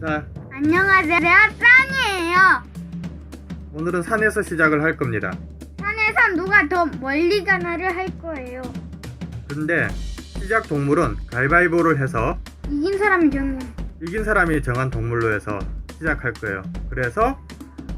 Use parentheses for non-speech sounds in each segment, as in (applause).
자, 안녕하세요. 짱이에요. 오늘은 산에서 시작을 할 겁니다. 산에서 누가 더 멀리 가나를 할 거예요. 근데 시작 동물은 가위바위보를 해서 이긴 사람이 정해. 이긴 사람이 정한 동물로 해서 시작할 거예요. 그래서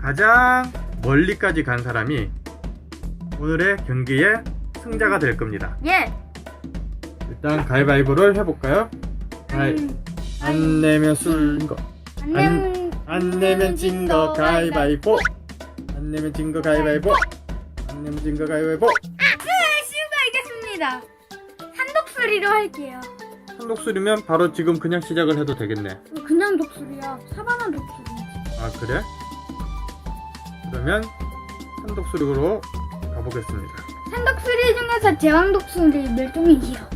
가장 멀리까지 간 사람이 오늘의 경기의 승자가 될 겁니다. 예. 일단 가위바위보를 해볼까요? 가위, 음, 안 내면 술 거. 안 내면 안 내면 진 거 가위바위보. 안 내면 진 거 가위바위보. 안 내면 진 거 가위바위보. 시우가 이겼습니다. 한독수리로 할게요. 한 독수리면 바로 지금 그냥 시작을 해도 되겠네. 그냥 독수리야. 사바나 독수리. 아 그래? 그러면 한 독수리로 가보겠습니다. 산독수리 중에서 제왕 독수리 멸종이지요.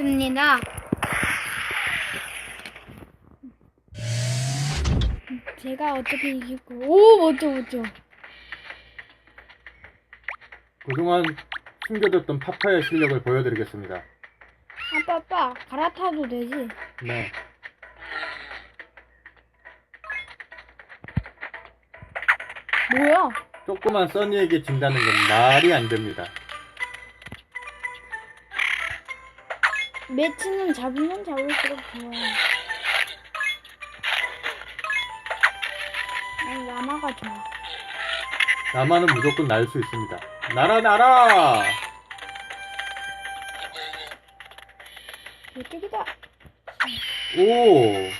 하겠습니다. 제가 어떻게 이길까? 오 멋져 멋져. 그동안 숨겨뒀던 파파의 실력을 보여드리겠습니다. 아빠 아빠 갈아타도 되지? 네. 뭐야? 조그만 써니에게 진다는 건 말이 안 됩니다. 매치는 잡으면 잡을수록 좋아요. 아니 라마가 좋아. 나만은 무조건 날 수 있습니다. 날아 날아! 이쪽이다. 오!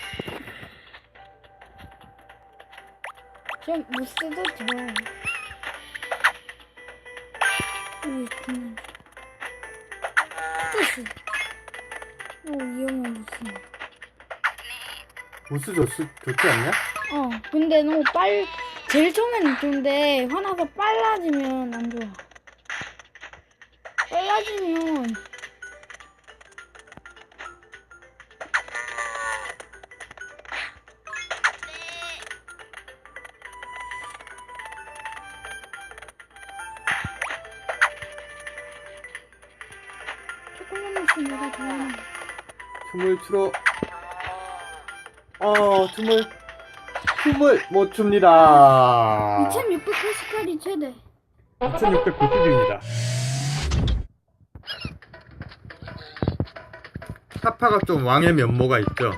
저 무스도 좋아요. 음, 그만. 오 위험한 무스. 무스 좋, 좋지 않냐? 어, 근데 너무 빨. 제일 처음에는 좋은데 화나서 빨라지면 안 좋아. 빨라지면 추러 어 춤을 춤을 못 춥니다. 2688이 최대. 2690입니다. 사파가 좀 왕의 면모가 있죠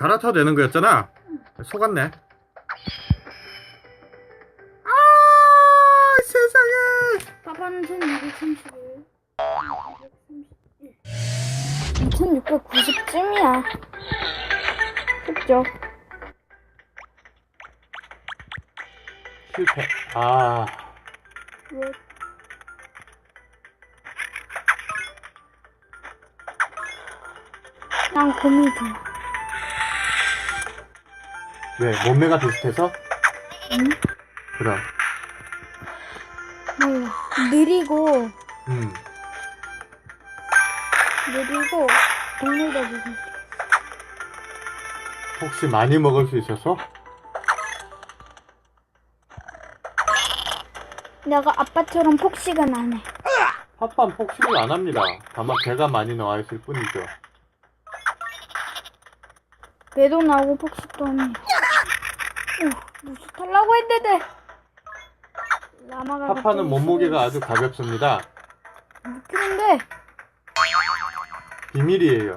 갈아타도 되는 거였잖아 속았네 아 세상에 빠바는 1231. 2690쯤이야. 그죠? 실패 아 왜? 난 곰이 좋아. 왜 몸매가 비슷해서? 응? 그럼 몰라. 느리고, 음 느리고, 동물도 무슨. 혹시 많이 먹을 수 있어서? 내가 아빠처럼 폭식은 안 해. 파파는 폭식을 안 합니다 다만 배가 많이 나와 있을 뿐이죠 배도 나오고 폭식도 안 해. 오, 무슨 탈라고 했는데. 라마가 파파는 몸무게가 아주 가볍습니다 웃기는데 비밀이에요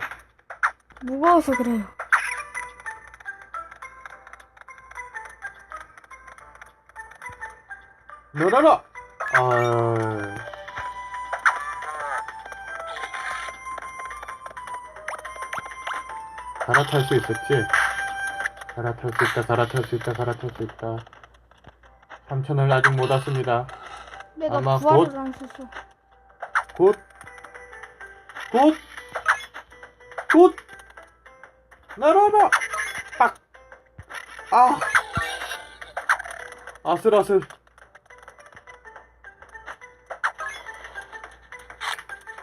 무거워서 그래요. 놀아라 아 갈아탈 수 있었지? 갈아탈 수 있다 갈아탈 수 있다 갈아탈 수 있다 삼천을 아직 못 왔습니다 내가 아마 부활을 곧- 안 썼어. 곧, 곧, 곧, 날아라! 빡! 아 아슬아슬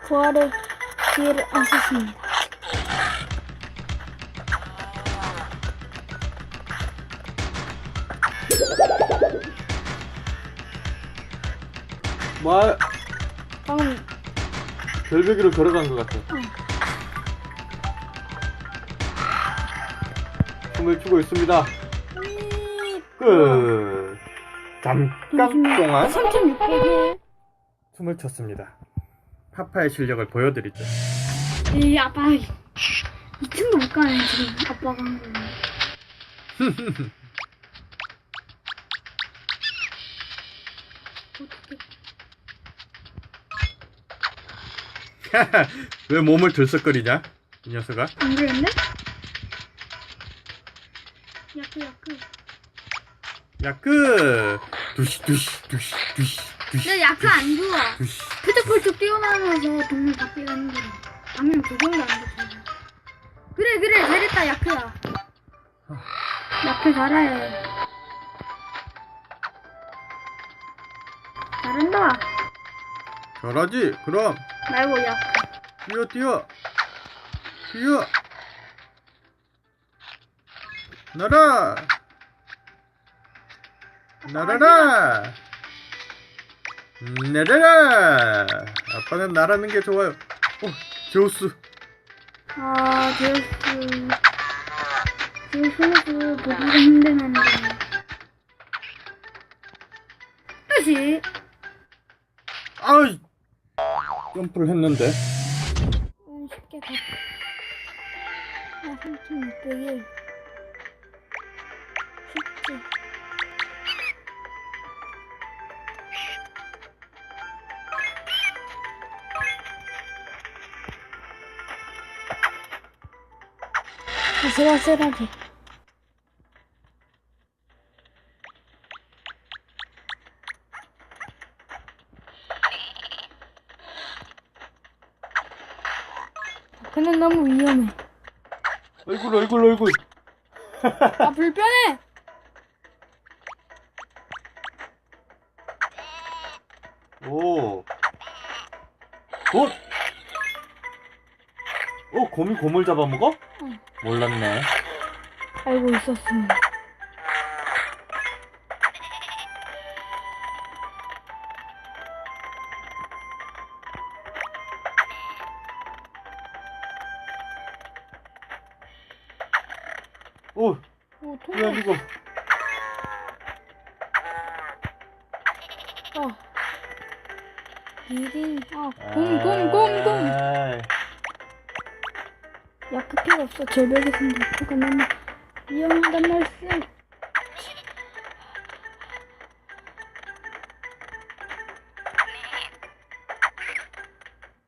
부활의 기회를 안 썼습니다. 말 방금 결배기를 걸어간 것 같아. 응. 춤을 추고 있습니다. 이- 끝. 잠깐 동안 3,600일. 춤을 췄습니다. 파파의 실력을 보여드리죠. 이 아빠 2층도 못 가네 지금 아빠가. 한 (laughs) 거는. 어떻게 (laughs) 왜 몸을 들썩거리냐 이 녀석아 안 되는데? 야크 야크. 야끄 두시 두시 두시 두시 두시 야크 안 좋아. 두시 펄쩍펄쩍 뛰어나면서 동물 잡기 가는 거. 방금 그 정도 안 됐잖아. 그래 그래 잘했다 야크야. 야크 잘해. 잘한다. 잘하지 그럼 말고 야크. 뛰어 뛰어 뛰어 날아 날아라 날아라 아빠는 날아는 게 좋아요 어 제우스 아 제우스. 제우스 보기가 힘드는데. 다시. 아이 점프를 했는데 어, 쉽게 가. 아, 3,600일. 쉽지. 아슬아슬하게. 그는 너무 위험해. 얼굴 얼굴 얼굴 아 불편해. 오 굿! 어 곰이 곰을 잡아먹어? 응. 몰랐네 알고 있었습니다. 오 오 통과. 그래가지고 어. 미린. 아곰 곰 곰 곰. 아이, 야크 필요 없어. 절벽에 생긴 야크가 너무 위험하단 말씀.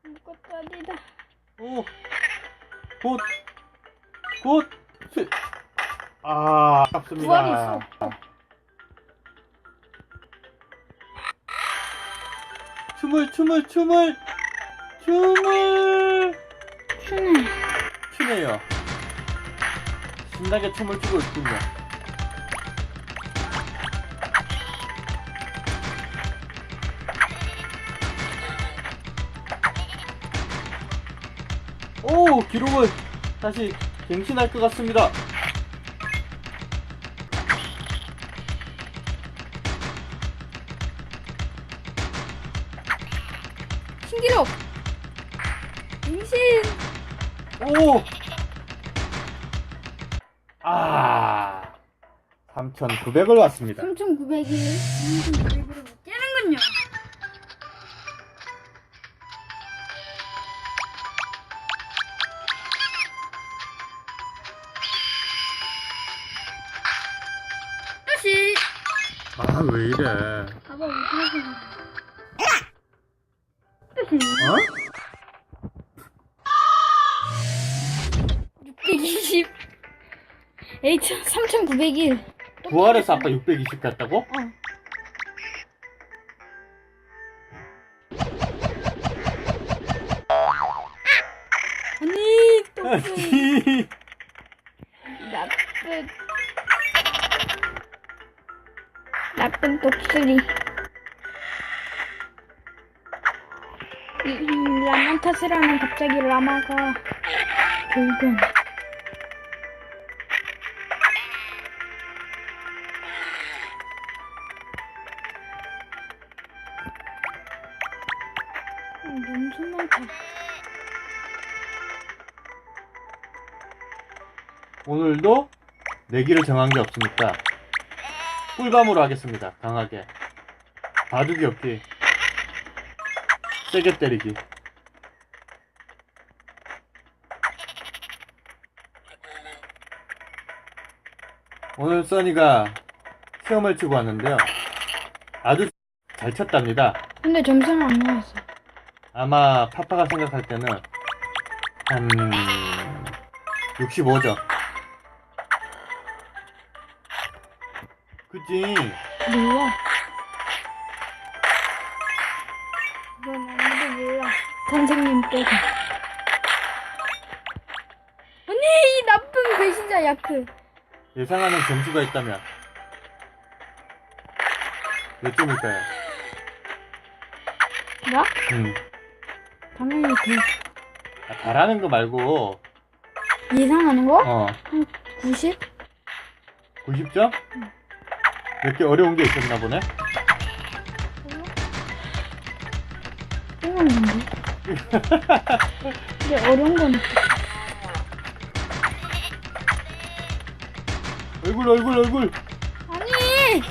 아무것도 아니다. 오, 굿, 굿, 스- 아, 아깝습니다. 부활이 있어. 춤을, 춤을, 춤을, 춤을 추네. 추네요. 신나게 춤을 추고 있군요. 오, 기록을 다시 갱신할 것 같습니다. 신기록. 임신. 오! 아, 3,900을 왔습니다. 3,900일. 3,900일. 부활해서 아까 620 갔다고? 어. 아니, 또 나쁜. 나쁜 독수리. 이, 이 라마 탓을 하면 갑자기 라마가 돌변. 타. 오늘도 내기를 정한 게 없으니까 꿀밤으로 하겠습니다. 강하게. 바둑이 없기. 세게 때리기. 오늘 써니가 시험을 치고 왔는데요. 아주 잘 쳤답니다. 근데 점수는 안 나왔어. 아마 파파가 생각할 때는 한 65점. 그지? 몰라. 그건 아무도 몰라. 선생님 빼고. 아니, 이 나쁜 배신자 야크. 예상하는 점수가 있다면 몇 점일까요? 나? 음. 당연히 그 아, 바라는 거 말고 예상하는 거? 어 90? 90점? 몇 개 어려운 게 있었나 보네. 생각난데. 근데 어려운 건. 얼굴 얼굴 얼굴. 아니!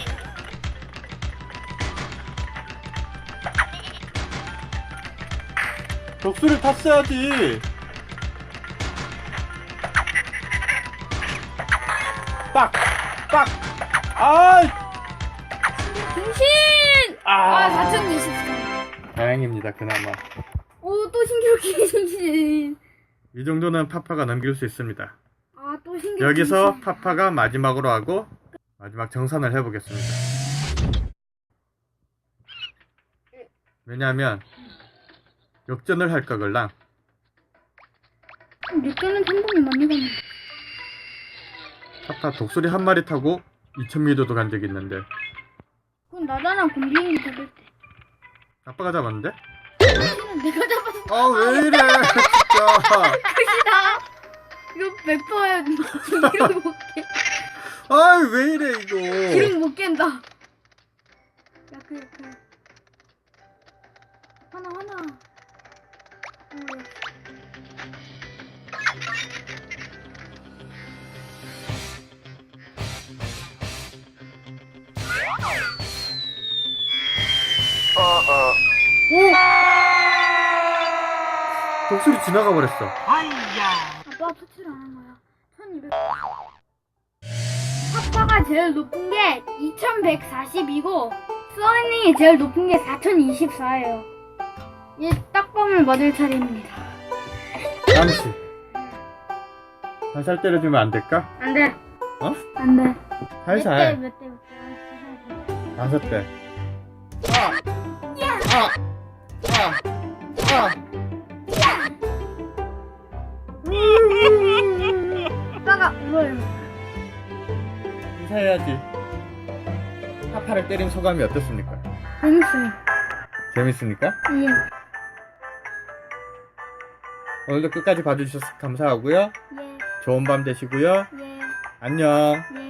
덕수를 탔어야지. 빡! 빡! 아! 등신! 아! 아, 4023. 다행입니다, 그나마. 오, 또 신기록이 등신. (laughs) 이 정도는 파파가 넘길 수 있습니다. 아, 또 신기록. 여기서 파파가 마지막으로 하고 마지막 정산을 해보겠습니다. 왜냐하면 역전을 할 거걸랑 육전은 천봉이 많이 가네. 파파 독수리 한 마리 타고 2000m도 간 적이 있는데 그건 나잖아, 곰비행기 잡을 때. 아빠가 잡았는데? 내가 잡았어. 아 왜 이래 진짜 끝이다. 이거 100% 기록 못 깨. 아왜 이래 이거 기록 못 깬다. 야, 그, 그. 하나, 하나. 어, 야. 독수리 지나가 버렸어 아빠 터치를 안한 거야. 1200. 파파가 제일 높은 게 2140이고, 써니 제일 높은 게 4024예요. 얘 딱밤을 맞을 차례입니다. 잠시 살살 때려주면 안 될까? 안 돼. 어? 안 돼. 살살 몇 대, 몇 대, 몇 대. 다섯 대 아빠가 울어요. 인사해야지 파파를 때린 소감이 어떻습니까? 재밌어요. 재밌습니까? 예. 오늘도 끝까지 봐주셔서 감사하고요 예. 좋은 밤 되시고요 예. 안녕 예. 안녕.